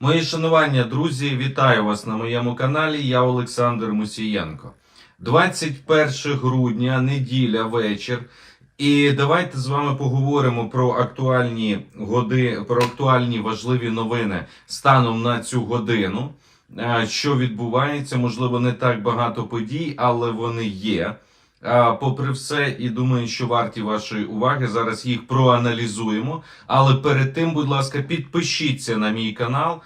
Мої шанування, друзі, вітаю вас на моєму каналі. Я Олександр Мусієнко. 21 грудня, неділя, вечір. І давайте з вами поговоримо про актуальні годи, про актуальні важливі новини станом на цю годину. Е, Що відбувається? Можливо, не так багато подій, але вони є. Попри все, і думаю, що варті вашої уваги. Зараз їх проаналізуємо. Але перед тим, будь ласка, підпишіться на мій канал.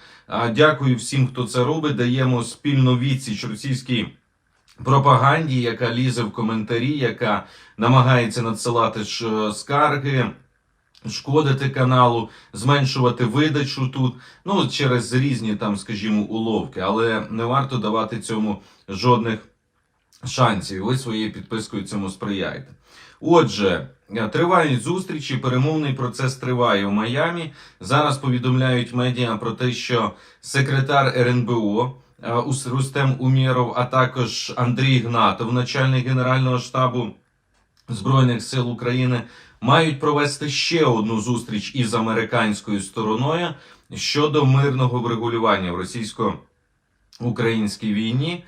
Дякую всім, хто це робить. Даємо спільну відсіч російській пропаганді, яка лізе в коментарі, яка намагається надсилати скарги. Шкодити каналу, зменшувати видачу тут, ну через різні там, скажімо, уловки, але не варто давати цьому жодних шансів. Ви своєю підпискою цьому сприяєте. Отже, тривають зустрічі, перемовний процес триває в Майамі. Зараз повідомляють медіа про те, що секретар РНБО е, Ус- Рустем Умєров, а також Андрій Гнатов, начальник Генерального штабу Збройних сил України, мають провести ще одну зустріч із американською стороною щодо мирного врегулювання в російсько-українській війні.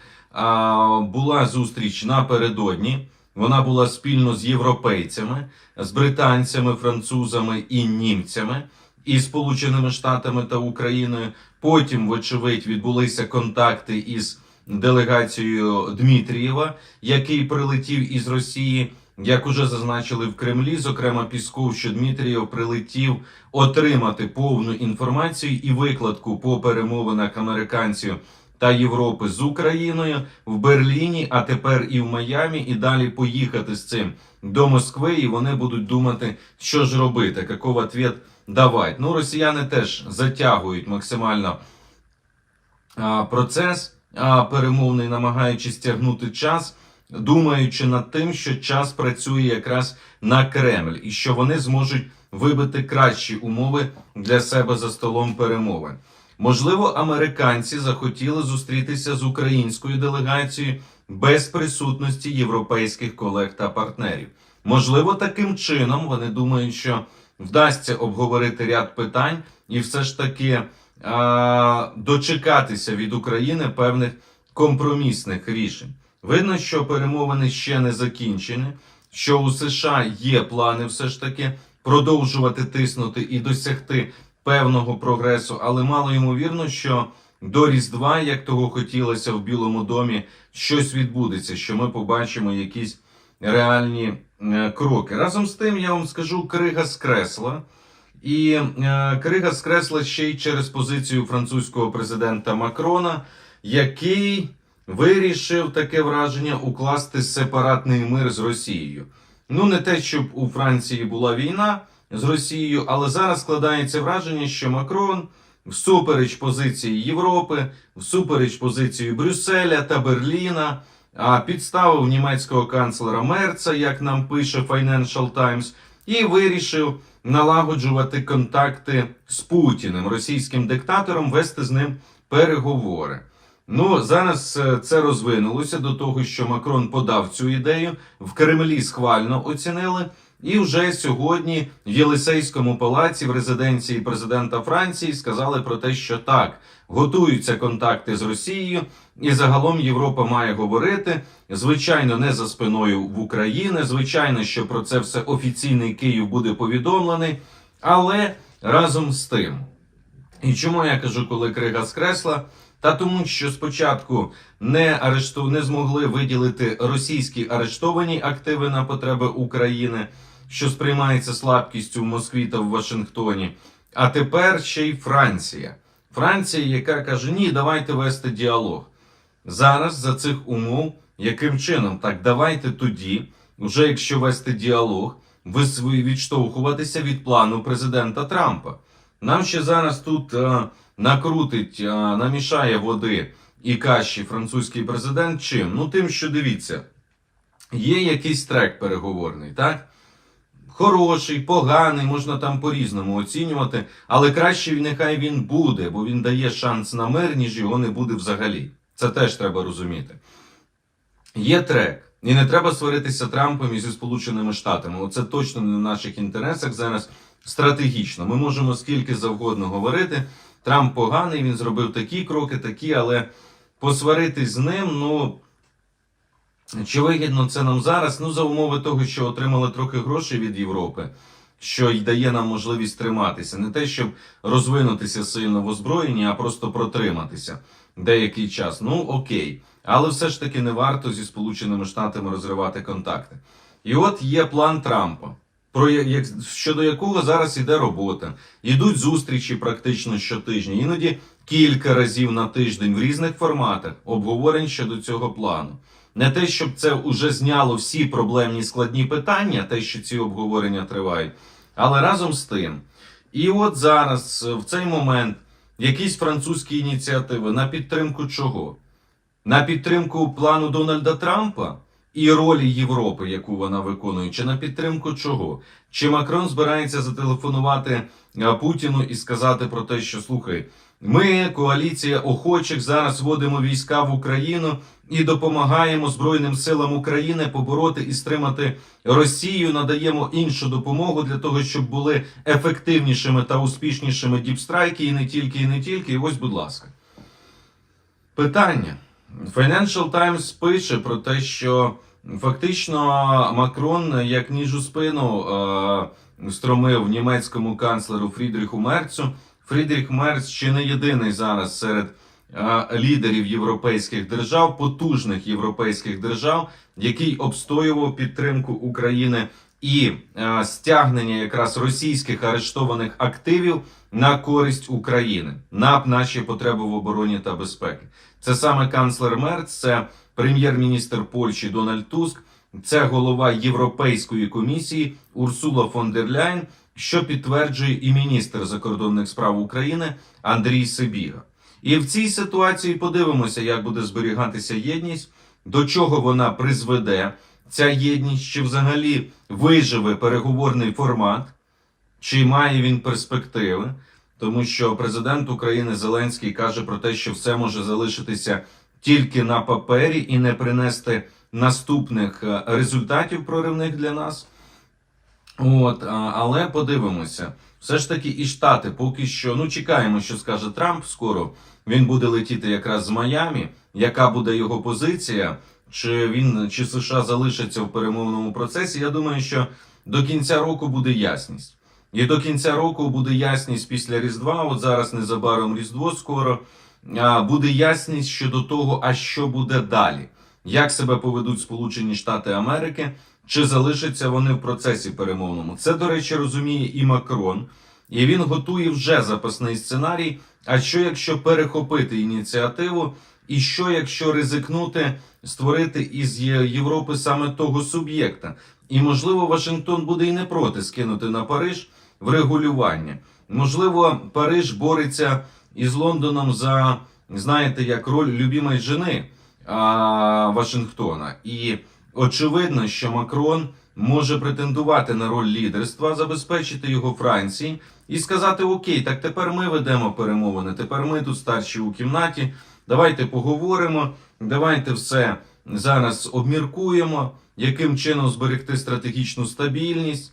Була зустріч напередодні. Вона була спільно з європейцями, з британцями, французами і німцями, і Сполученими Штатами та Україною. Потім, вочевидь, відбулися контакти із делегацією Дмитрієва, який прилетів із Росії. Як уже зазначили в Кремлі, зокрема Пісков, що Дмитрієв прилетів отримати повну інформацію і викладку по перемовинах американців та Європи з Україною в Берліні, а тепер і в Майамі, і далі поїхати з цим до Москви, і вони будуть думати, що ж робити, який відповідь давати. Ну, росіяни теж затягують максимально а, процес а, перемовний, намагаючись тягнути час, думаючи над тим, що час працює якраз на Кремль, і що вони зможуть вибити кращі умови для себе за столом перемовин. Можливо, американці захотіли зустрітися з українською делегацією без присутності європейських колег та партнерів. Можливо, таким чином вони думають, що вдасться обговорити ряд питань і все ж таки а, дочекатися від України певних компромісних рішень. Видно, що перемовини ще не закінчені, що у США є плани все ж таки продовжувати тиснути і досягти певного прогресу, але мало ймовірно, що до Різдва, як того хотілося в Білому домі, щось відбудеться, що ми побачимо якісь реальні е, кроки. Разом з тим, я вам скажу, крига скресла. І е, крига скресла ще й через позицію французького президента Макрона, який вирішив таке враження укласти сепаратний мир з Росією. Ну, не те, щоб у Франції була війна з Росією, але зараз складається враження, що Макрон, всупереч позиції Європи, всупереч позиції Брюсселя та Берліна, а підставив німецького канцлера Мерца, як нам пише Financial Times, і вирішив налагоджувати контакти з Путіним, російським диктатором, вести з ним переговори. Ну, зараз е, це розвинулося до того, що Макрон подав цю ідею, в Кремлі схвально оцінили. І вже сьогодні в Єлисейському палаці в резиденції президента Франції сказали про те, що так готуються контакти з Росією, і загалом Європа має говорити. Звичайно, не за спиною в Україні. Звичайно, що про це все офіційний Київ буде повідомлений, але разом з тим. І чому я кажу, коли крига скресла? Та тому, що спочатку не арешту не змогли виділити російські арештовані активи на потреби України, що сприймається слабкістю в Москві та в Вашингтоні. А тепер ще й Франція. Франція, яка каже: ні, давайте вести діалог. Зараз за цих умов, яким чином? Так, давайте тоді, вже якщо вести діалог, ви відштовхуватися від плану президента Трампа. Нам ще зараз тут е, накрутить, е, намішає води і каші французький президент. Чим? Ну тим, що дивіться, є якийсь трек переговорний, так? Хороший, поганий, можна там по-різному оцінювати, але краще нехай він буде, бо він дає шанс на мир, ніж його не буде взагалі. Це теж треба розуміти. Є трек. І не треба сваритися Трампом і зі Сполученими Штатами. Оце точно не в наших інтересах зараз стратегічно. Ми можемо скільки завгодно говорити, Трамп поганий, він зробив такі кроки, такі, але посваритись з ним, ну. Чи вигідно це нам зараз? Ну, за умови того, що отримали трохи грошей від Європи, що й дає нам можливість триматися. Не те, щоб розвинутися сильно в озброєнні, а просто протриматися деякий час. Ну, окей. Але все ж таки не варто зі Сполученими Штатами розривати контакти. І от є план Трампа, про як, щодо якого зараз іде робота. Йдуть зустрічі практично щотижня, іноді кілька разів на тиждень в різних форматах обговорень щодо цього плану. Не те, щоб це вже зняло всі проблемні складні питання, те, що ці обговорення тривають, але разом з тим. І от зараз, е, в цей момент, якісь французькі ініціативи на підтримку чого? На підтримку плану Дональда Трампа і ролі Європи, яку вона виконує, чи на підтримку чого? Чи Макрон збирається зателефонувати Путіну і сказати про те, що слухай, ми, коаліція охочих, зараз вводимо війська в Україну і допомагаємо Збройним силам України побороти і стримати Росію, надаємо іншу допомогу для того, щоб були ефективнішими та успішнішими діпстрайки, і не тільки, і не тільки. І ось, будь ласка. Питання. Financial Times пише про те, що фактично Макрон як ніж у спину е, стромив німецькому канцлеру Фрідріху Мерцу. Фрідріх Мерц ще не єдиний зараз серед лідерів європейських держав, потужних європейських держав, який обстоював підтримку України і стягнення якраз російських арештованих активів на користь України на наші потреби в обороні та безпеки. Це саме канцлер Мерц, це прем'єр-міністр Польщі Дональд Туск, це голова Європейської комісії Урсула фон дер Ляйн, що підтверджує і міністр закордонних справ України Андрій Сибіга. І в цій ситуації подивимося, як буде зберігатися єдність, до чого вона призведе ця єдність, чи взагалі виживе переговорний формат, чи має він перспективи. Тому що президент України Зеленський каже про те, що все може залишитися тільки на папері і не принести наступних е, результатів проривних для нас. От, але подивимося. Все ж таки, і Штати поки що. Ну, чекаємо, що скаже Трамп скоро. Він буде летіти якраз з Майамі. Яка буде його позиція? Чи він чи США залишаться в перемовному процесі? Я думаю, що до кінця року буде ясність. І до кінця року буде ясність після Різдва. От зараз незабаром Різдво скоро. Буде ясність щодо того, а що буде далі, як себе поведуть Сполучені Штати Америки, чи залишаться вони в процесі перемовному. Це, до речі, розуміє і Макрон, і він готує вже запасний сценарій. А що якщо перехопити ініціативу, і що якщо ризикнути створити із Європи саме того суб'єкта? І можливо, Вашингтон буде і не проти скинути на Париж врегулювання. Можливо, Париж бореться із Лондоном за, знаєте, як роль любимої жени а, Вашингтона. І очевидно, що Макрон може претендувати на роль лідерства, забезпечити його Франції і сказати: Окей, так тепер ми ведемо перемовини, тепер ми тут старші у кімнаті. Давайте поговоримо, давайте все зараз обміркуємо, яким чином зберегти стратегічну стабільність.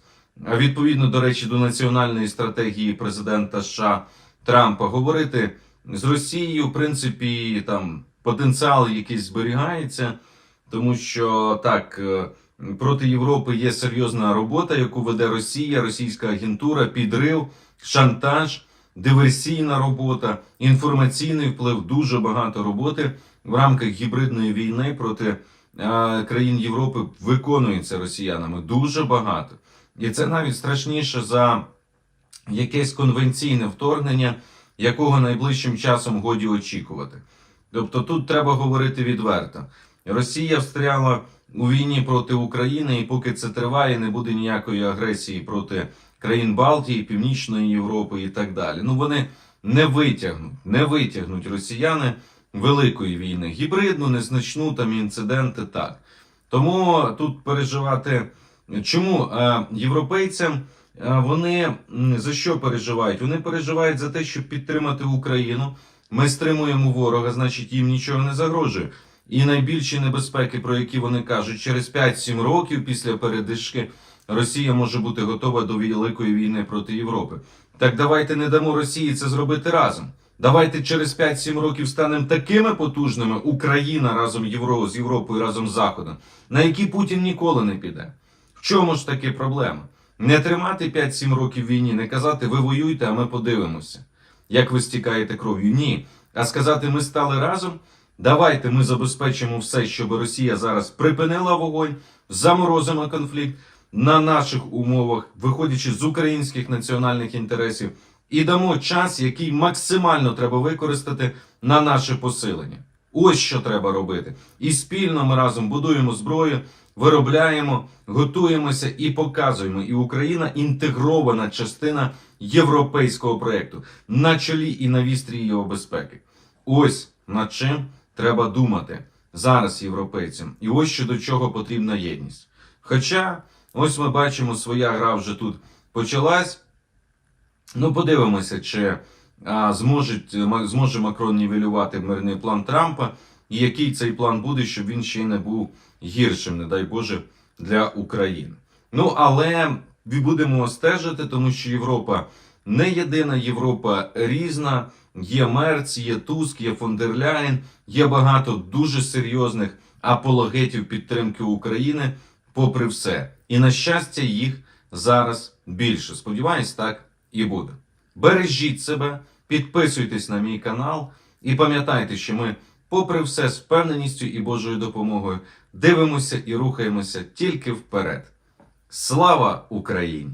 Відповідно, до речі, до національної стратегії президента США Трампа говорити з Росією, в принципі, там потенціал якийсь зберігається, тому що так е, проти Європи є серйозна робота, яку веде Росія, російська агентура, підрив, шантаж, диверсійна робота, інформаційний вплив, дуже багато роботи в рамках гібридної війни проти е, країн Європи виконується росіянами. Дуже багато. І це навіть страшніше за якесь конвенційне вторгнення, якого найближчим часом годі очікувати. Тобто тут треба говорити відверто. Росія встряла у війні проти України, і поки це триває, не буде ніякої агресії проти країн Балтії, Північної Європи і так далі. Ну вони не витягнуть, не витягнуть росіяни великої війни. Гібридну, незначну там інциденти так. Тому тут переживати. Чому е, європейцям е, вони за що переживають? Вони переживають за те, щоб підтримати Україну. Ми стримуємо ворога, значить їм нічого не загрожує. І найбільші небезпеки, про які вони кажуть, через 5-7 років після передишки Росія може бути готова до великої війни проти Європи. Так давайте не дамо Росії це зробити разом. Давайте через 5-7 років станемо такими потужними Україна разом Євро, з Європою разом з Заходом, на які Путін ніколи не піде. В чому ж таки проблема? Не тримати 5-7 років війні, не казати ви воюйте, а ми подивимося, як ви стікаєте кров'ю. Ні. А сказати, ми стали разом. Давайте ми забезпечимо все, щоб Росія зараз припинила вогонь, заморозимо конфлікт на наших умовах, виходячи з українських національних інтересів, і дамо час, який максимально треба використати на наше посилення. Ось що треба робити. І спільно ми разом будуємо зброю, виробляємо, готуємося і показуємо. І Україна інтегрована частина європейського проєкту на чолі і на вістрі його безпеки. Ось над чим треба думати зараз європейцям. І ось що до чого потрібна єдність. Хоча, ось ми бачимо, своя гра вже тут почалась. Ну, подивимося, чи а, зможуть, зможе Макрон нівелювати мирний план Трампа, і який цей план буде, щоб він ще й не був гіршим, не дай Боже, для України. Ну, але будемо стежити, тому що Європа не єдина, Європа різна. Є Мерц, є Туск, є фон дер Ляєн, є багато дуже серйозних апологетів підтримки України, попри все. І на щастя, їх зараз більше. Сподіваюсь, так і буде. Бережіть себе, підписуйтесь на мій канал і пам'ятайте, що ми, попри все, з впевненістю і Божою допомогою дивимося і рухаємося тільки вперед. Слава Україні!